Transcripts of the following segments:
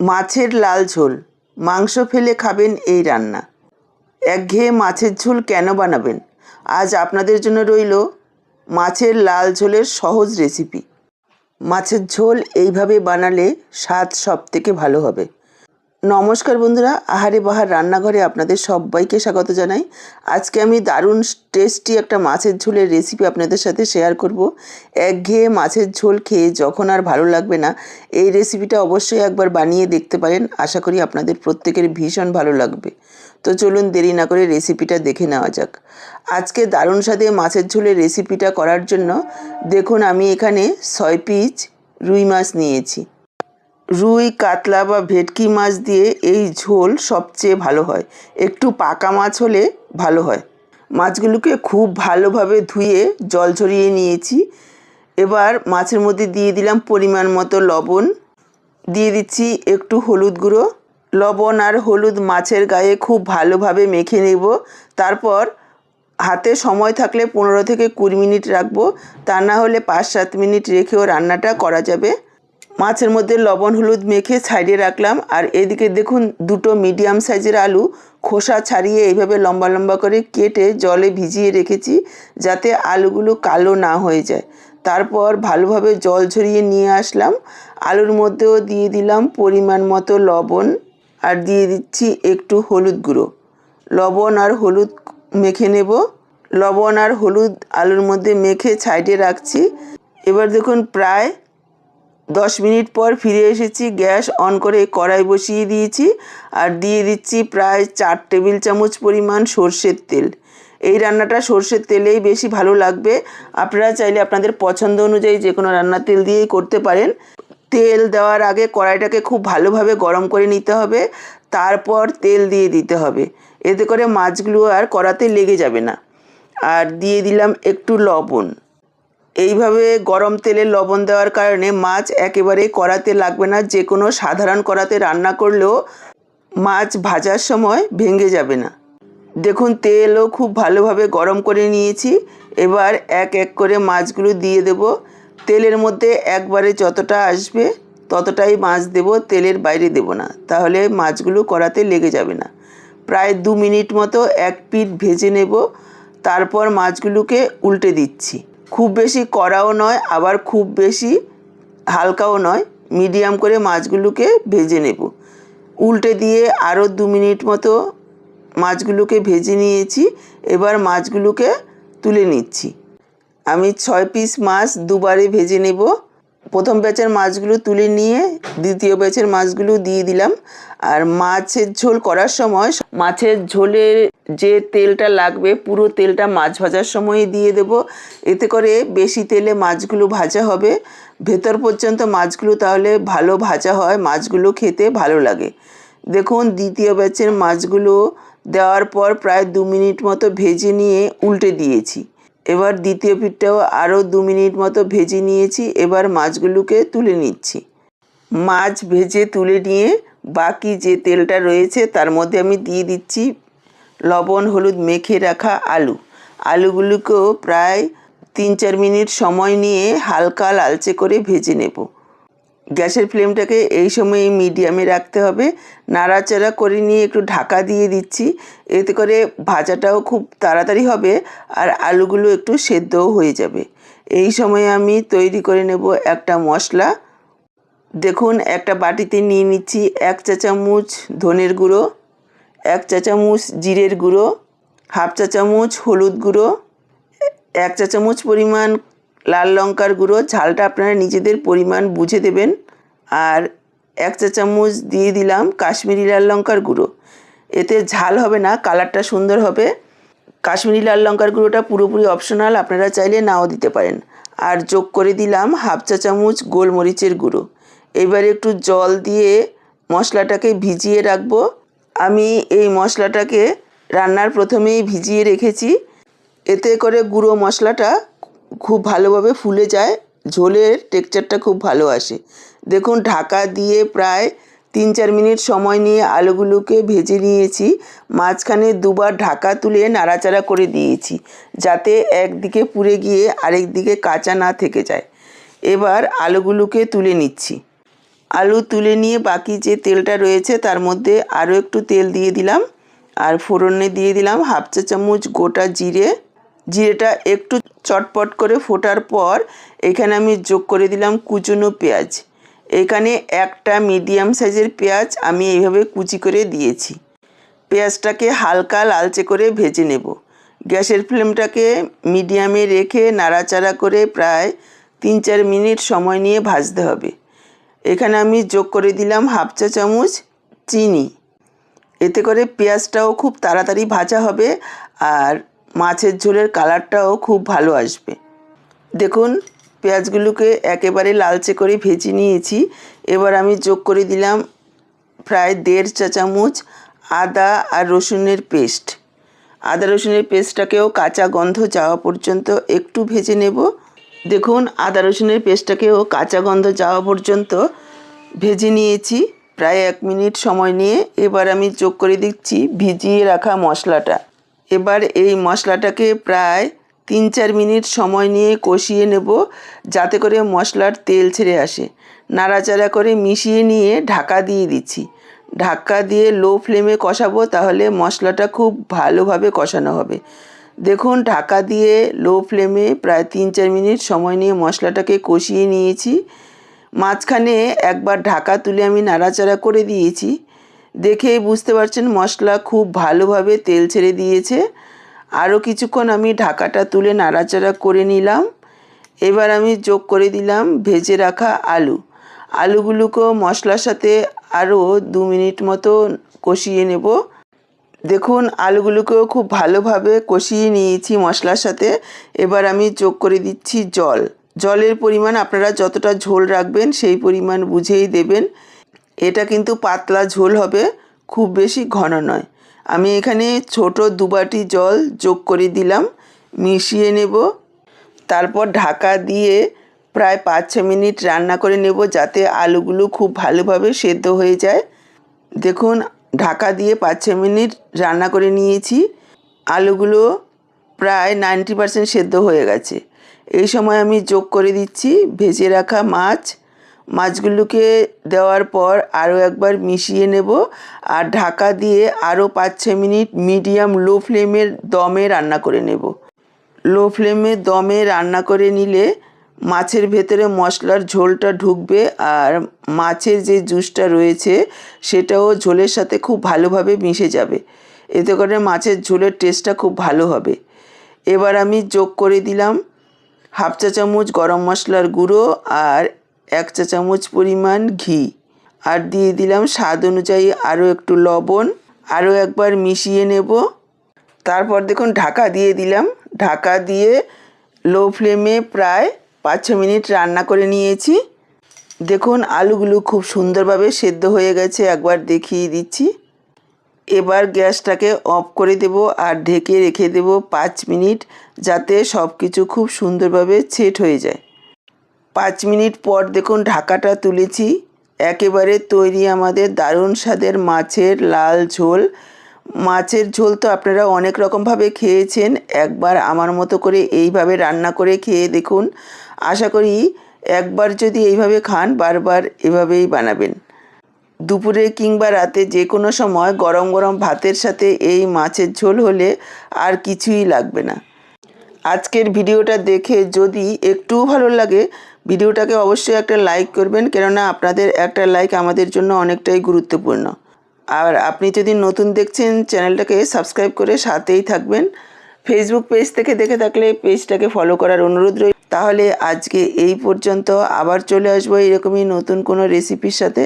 মাছের লাল ঝোল। মাংস ফেলে খাবেন এই রান্না। একঘেয়ে মাছের ঝোল কেন বানাবেন? আজ আপনাদের জন্য রইল মাছের লাল ঝোলের সহজ রেসিপি মাছের ঝোল এইভাবে বানালে স্বাদ সব থেকে ভালো হবে। নমস্কার বন্ধুরা, আহারে বাহার রান্নাঘরে আপনাদের সবাইকে স্বাগত জানাই। আজকে আমি দারুণ টেস্টি একটা মাছের ঝোলের রেসিপি আপনাদের সাথে শেয়ার করব। একঘেয়ে মাছের ঝোল খেয়ে যখন আর ভালো লাগবে না, এই রেসিপিটা অবশ্যই একবার বানিয়ে দেখতে পারেন। আশা করি আপনাদের প্রত্যেকের ভীষণ ভালো লাগবে। তো চলুন দেরি না করে রেসিপিটা দেখে নেওয়া যাক। আজকে দারুণ স্বাদে মাছের ঝোলের রেসিপিটা করার জন্য দেখুন আমি এখানে ছয় পিস রুই মাছ নিয়েছি। রুই, কাতলা বা ভেটকি মাছ দিয়ে এই ঝোল সবচেয়ে ভালো হয়। একটু পাকা মাছ হলে ভালো হয়। মাছগুলোকে খুব ভালোভাবে ধুয়ে জল ঝরিয়ে নিয়েছি। এবার মাছের মধ্যে দিয়ে দিলাম পরিমাণ মতো লবণ। দিয়ে দিচ্ছি একটু হলুদ গুঁড়ো। লবণ আর হলুদ মাছের গায়ে খুব ভালোভাবে মেখে নেব। তারপর হাতে সময় থাকলে পনেরো থেকে কুড়ি মিনিট রাখব। তা না হলে পাঁচ সাত মিনিট রেখেও রান্নাটা করা যাবে। মাছের মধ্যে লবণ, হলুদ মেখে সাইডে রাখলাম। আর এদিকে দেখুন, দুটো মিডিয়াম সাইজের আলু খোসা ছাড়িয়ে এইভাবে লম্বা লম্বা করে কেটে জলে ভিজিয়ে রেখেছি যাতে আলুগুলো কালো না হয়ে যায়। তারপর ভালোভাবে জল ঝরিয়ে নিয়ে আসলাম। আলুর মধ্যেও দিয়ে দিলাম পরিমাণ মতো লবণ আর দিয়ে দিচ্ছি একটু হলুদ গুঁড়ো। লবণ আর হলুদ মেখে নেব। লবণ আর হলুদ আলুর মধ্যে মেখে সাইডে রাখছি। এবার দেখুন, প্রায় দশ মিনিট পর ফিরে এসেছি, গ্যাস অন করে কড়াই বসিয়ে দিয়েছি আর দিয়ে দিচ্ছি প্রায় চার টেবিল চামচ পরিমাণ সর্ষের তেল। এই রান্নাটা সর্ষের তেলেই বেশি ভালো লাগবে। আপনারা চাইলে আপনাদের পছন্দ অনুযায়ী যে কোনো রান্নার তেল দিয়েই করতে পারেন। তেল দেওয়ার আগে কড়াইটাকে খুব ভালোভাবে গরম করে নিতে হবে, তারপর তেল দিয়ে দিতে হবে। এতে করে মাছগুলো আর কড়াতে লেগে যাবে না। আর দিয়ে দিলাম একটু লবণ। এইভাবে গরম তেলে লবণ দেওয়ার কারণে মাছ একেবারে কড়াতে লাগবে না যে কোনো সাধারণ কড়াতে রান্না করলেও মাছ ভাজার সময় ভেঙে যাবে না। দেখুন, তেলও খুব ভালোভাবে গরম করে নিয়েছি। এবার এক এক করে মাছগুলো দিয়ে দেব। তেলের মধ্যে একবারে যতটা আসবে ততটাই মাছ দেব, তেলের বাইরে দেব না। তাহলে মাছগুলো কড়াতে লেগে যাবে না। প্রায় দু মিনিট মতো এক পিঠ ভেজে নেব। তারপর মাছগুলোকে উল্টে দিচ্ছি। খুব বেশি কড়াও নয়, আবার খুব বেশি হালকাও নয়। মিডিয়াম করে মাছগুলোকে ভেজে নেব। উল্টে দিয়ে আরও দু মিনিট মতো মাছগুলোকে ভেজে নিয়েছি। এবার মাছগুলোকে তুলে নিচ্ছি। আমি ছয় পিস মাছ দুবারে ভেজে নেব। প্রথম ব্যাচের মাছগুলো তুলে নিয়ে দ্বিতীয় ব্যাচের মাছগুলো দিয়ে দিলাম। আর মাছের ঝোল করার সময় মাছের ঝোলের যে তেলটা লাগবে, পুরো তেলটা মাছ ভাজার সময় দিয়ে দেব। এতে করে বেশি তেলে মাছগুলো ভাজা হবে। ভেতর পর্যন্ত মাছগুলো তাহলে ভালো ভাজা হয়, মাছগুলো খেতে ভালো লাগে। দেখুন, দ্বিতীয় ব্যাচের মাছগুলো দেওয়ার পর প্রায় দু মিনিট মতো ভেজে নিয়ে উল্টে দিয়েছি। এবার দ্বিতীয় পিঠটাও আরও দু মিনিট মতো ভেজে নিয়েছি, এবার মাছগুলোকে তুলে নিচ্ছি। মাছ ভেজে তুলে নিয়ে বাকি যে তেলটা রয়েছে, তার মধ্যে আমি দিয়ে দিচ্ছি লবণ, হলুদ মেখে রাখা আলু। আলুগুলোকেও প্রায় তিন চার মিনিট সময় নিয়ে হালকা লালচে করে ভেজে নেব। গ্যাসের ফ্লেমটাকে এই সময় মিডিয়ামে রাখতে হবে। নাড়াচাড়া করে নিয়ে একটু ঢাকা দিয়ে দিচ্ছি। এতে করে ভাজাটাও খুব তাড়াতাড়ি হবে আর আলুগুলো একটু সেদ্ধও হয়ে যাবে। এই সময় আমি তৈরি করে নেব একটা মশলা। দেখুন, একটা বাটিতে নিয়ে নিচ্ছি এক চা চামচ ধনের গুঁড়ো। এক চা চামচ জিরের গুঁড়ো, হাফ চা চামচ হলুদ গুঁড়ো, এক চা চামচ পরিমাণ লাল লঙ্কার গুঁড়ো। ঝালটা আপনারা নিজেদের পরিমাণ বুঝে দেবেন। আর এক চা চামচ দিয়ে দিলাম কাশ্মীরি লাল লঙ্কার গুঁড়ো। এতে ঝাল হবে না, কালারটা সুন্দর হবে। কাশ্মীরি লাল লঙ্কার গুঁড়োটা পুরোপুরি অপশনাল, আপনারা চাইলে নাও দিতে পারেন। আর যোগ করে দিলাম হাফ চা চামচ গোলমরিচের গুঁড়ো। এবারে একটু জল দিয়ে মশলাটাকে ভিজিয়ে রাখব। আমি এই মশলাটাকে রান্নার প্রথমেই ভিজিয়ে রেখেছি। এতে করে গুঁড়ো মশলাটা খুব ভালোভাবে ফুলে যায়, ঝোলের টেক্সচারটা খুব ভালো আসে। দেখুন, ঢাকা দিয়ে প্রায় তিন চার মিনিট সময় নিয়ে আলুগুলোকে ভেজে নিয়েছি। মাঝখানে দুবার ঢাকা তুলে নাড়াচাড়া করে দিয়েছি, যাতে একদিকে পুড়ে গিয়ে আরেক দিকে কাঁচা না থেকে যায়। এবার আলুগুলোকে তুলে নিচ্ছি। আলু তুলে নিয়ে বাকি যে তেলটা রয়েছে তার মধ্যে আরও একটু তেল দিয়ে দিলাম। আর ফোড়নে দিয়ে দিলাম হাফ চা চামচ গোটা জিরে। জিরেটা একটু চটপট করে ফোটার পর এখানে আমি যোগ করে দিলাম কুচুনো পেঁয়াজ। এখানে একটা মিডিয়াম সাইজের পেঁয়াজ আমি এইভাবে কুচি করে দিয়েছি। পেঁয়াজটাকে হালকা লালচে করে ভেজে নেব। গ্যাসের ফ্লেমটাকে মিডিয়ামে রেখে নাড়াচাড়া করে প্রায় তিন চার মিনিট সময় নিয়ে ভাজতে হবে। এখানে আমি যোগ করে দিলাম হাফ চা চামচ চিনি। এতে করে পেঁয়াজটাও খুব তাড়াতাড়ি ভাজা হবে আর মাছের ঝোলের কালারটাও খুব ভালো আসবে। দেখুন, পেঁয়াজগুলোকে একেবারে লালচে করে ভেজে নিয়েছি। এবার আমি যোগ করে দিলাম প্রায় দেড় চা চামচ আদা আর রসুনের পেস্ট। আদা রসুনের পেস্টটাকেও কাঁচা গন্ধ যাওয়া পর্যন্ত একটু ভেজে নেব। দেখুন, আদা রসুনের পেস্টটাকেও কাঁচা গন্ধ যাওয়া পর্যন্ত ভেজে নিয়েছি। প্রায় এক মিনিট সময় নিয়ে এবার আমি যোগ করে দিচ্ছি ভিজিয়ে রাখা মশলাটা। এবার এই মশলাটাকে প্রায় তিন চার মিনিট সময় নিয়ে কষিয়ে নেব, যাতে করে মশলার তেল ছেড়ে আসে। নাড়াচাড়া করে মিশিয়ে নিয়ে ঢাকা দিয়ে দিচ্ছি। ঢাকা দিয়ে লো ফ্লেমে কষাবো, তাহলে মশলাটা খুব ভালোভাবে কষানো হবে। দেখুন, ঢাকা দিয়ে লো ফ্লেমে প্রায় তিন চার মিনিট সময় নিয়ে মশলাটাকে কষিয়ে নিয়েছি। মাঝখানে একবার ঢাকা তুলে আমি নাড়াচাড়া করে দিয়েছি। দেখেই বুঝতে পারছেন মশলা খুব ভালোভাবে তেল ছেড়ে দিয়েছে। আরও কিছুক্ষণ আমি ঢাকাটা তুলে নাড়াচাড়া করে নিলাম। এবার আমি যোগ করে দিলাম ভেজে রাখা আলু। আলুগুলোকেও মশলার সাথে আরও দু মিনিট মতো কষিয়ে নেব। দেখুন, আলুগুলোকেও খুব ভালোভাবে কষিয়ে নিয়েছি মশলার সাথে। এবার আমি যোগ করে দিচ্ছি জল। জলের পরিমাণ আপনারা যতটা ঝোল রাখবেন সেই পরিমাণ বুঝেই দেবেন। এটা কিন্তু পাতলা ঝোল হবে, খুব বেশি ঘন নয়। আমি এখানে ছোট দুবাটি জল যোগ করে দিলাম, মিশিয়ে নেব। তারপর ঢাকা দিয়ে প্রায় পাঁচ ছ মিনিট রান্না করে নেব যাতে আলুগুলো খুব ভালোভাবে সেদ্ধ হয়ে যায়। দেখুন ঢাকা দিয়ে পাঁচ ছ মিনিট রান্না করে নিয়েছি। আলুগুলো প্রায় নাইনটি পারসেন্ট সেদ্ধ হয়ে গেছে। এই সময় আমি যোগ করে দিচ্ছি ভেজে রাখা মাছ। মাছগুলোকে দেওয়ার পর আরও একবার মিশিয়ে নেব আর ঢাকা দিয়ে আরও পাঁচ ছ মিনিট মিডিয়াম লো ফ্লেমের দমে রান্না করে নেব। লো ফ্লেমে দমে রান্না করে নিলে মাছের ভেতরে মশলার ঝোলটা ঢুকবে আর মাছের যে জুসটা রয়েছে সেটাও ঝোলের সাথে খুব ভালোভাবে মিশে যাবে। এতে করে মাছের ঝোলের টেস্টটা খুব ভালো হবে। এবার আমি যোগ করে দিলাম হাফ চা চামচ গরম মশলার গুঁড়ো আর এক চা চামচ পরিমাণ ঘি। আর দিয়ে দিলাম স্বাদ অনুযায়ী আরও একটু লবণ, আরও একবার মিশিয়ে নেব। তারপর দেখুন ঢাকা দিয়ে দিলাম। ঢাকা দিয়ে লো ফ্লেমে প্রায় পাঁচ ছ মিনিট রান্না করে নিয়েছি। দেখুন, আলুগুলো খুব সুন্দরভাবে সেদ্ধ হয়ে গেছে। একবার দেখিয়ে দিচ্ছি। এবার গ্যাসটাকে অফ করে দেব আর ঢেকে রেখে দেব পাঁচ মিনিট, যাতে সব কিছু খুব সুন্দরভাবে ছেট হয়ে যায়। পাঁচ মিনিট পর দেখুন, ঢাকাটা তুলেছি। একেবারে তৈরি আমাদের দারুণ স্বাদের মাছের লাল ঝোল। মাছের ঝোল তো আপনারা অনেক রকমভাবে খেয়েছেন। একবার আমার মতো করে এইভাবে রান্না করে খেয়ে দেখুন আশা করি একবার যদি এইভাবে খান, বারবার এভাবেই বানাবেন। দুপুরে কিংবা রাতে যে কোনো সময় গরম গরম ভাতের সাথে এই মাছের ঝোল হলে আর কিছুই লাগবে না। আজকের ভিডিওটা দেখে যদি একটু ভালো লাগে, ভিডিওটাকে অবশ্যই একটা লাইক করবেন, কেননা আপনাদের একটা লাইক আমাদের জন্য অনেকটাই গুরুত্বপূর্ণ। আর আপনি যদি নতুন দেখছেন, চ্যানেলটাকে সাবস্ক্রাইব করে সাথেই থাকবেন। ফেসবুক পেজ থেকে দেখে থাকলে পেজটাকে ফলো করার অনুরোধ রইল তাহলে আজকে এই পর্যন্ত আবার চলে আসব এরকমই নতুন কোনো রেসিপির সাথে।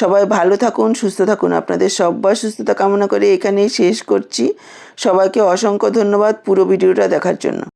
সবাই ভালো থাকুন, সুস্থ থাকুন। আপনাদের সব্বার সুস্থতা কামনা করে এখানেই শেষ করছি। সবাইকে অসংখ্য ধন্যবাদ পুরো ভিডিওটা দেখার জন্য।